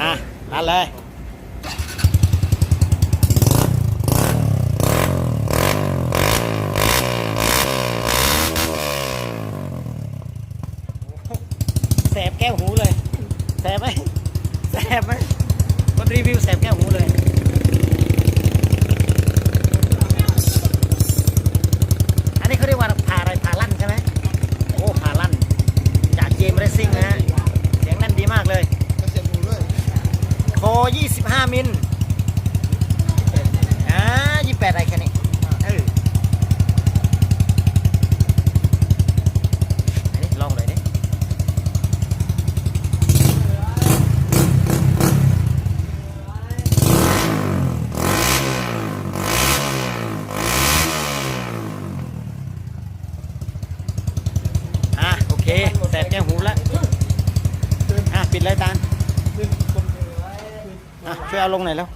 อะรันเลยแสบแก้วหูเลยแสบไหมแสบไหมคนรีวิวแสบแก้วหูเลยอันนี้เขาเรียกว่าผ่าอะไรผ่าลั่นใช่ไหมโอ้ผ่าลั่นจากเจมเรซิ่งนะฮะ เสียงนั่นดีมากเลย กระเสียบหูด้วย โค 25 มิลอ่า28อะไรแค่นี้เอออันนี้ลองเลยดิอะโอเคแสบแก้วหูแล้วอะปิดเลยตาลขึ้นคนอะ ช่วยเอาลงหน่อยแล้ว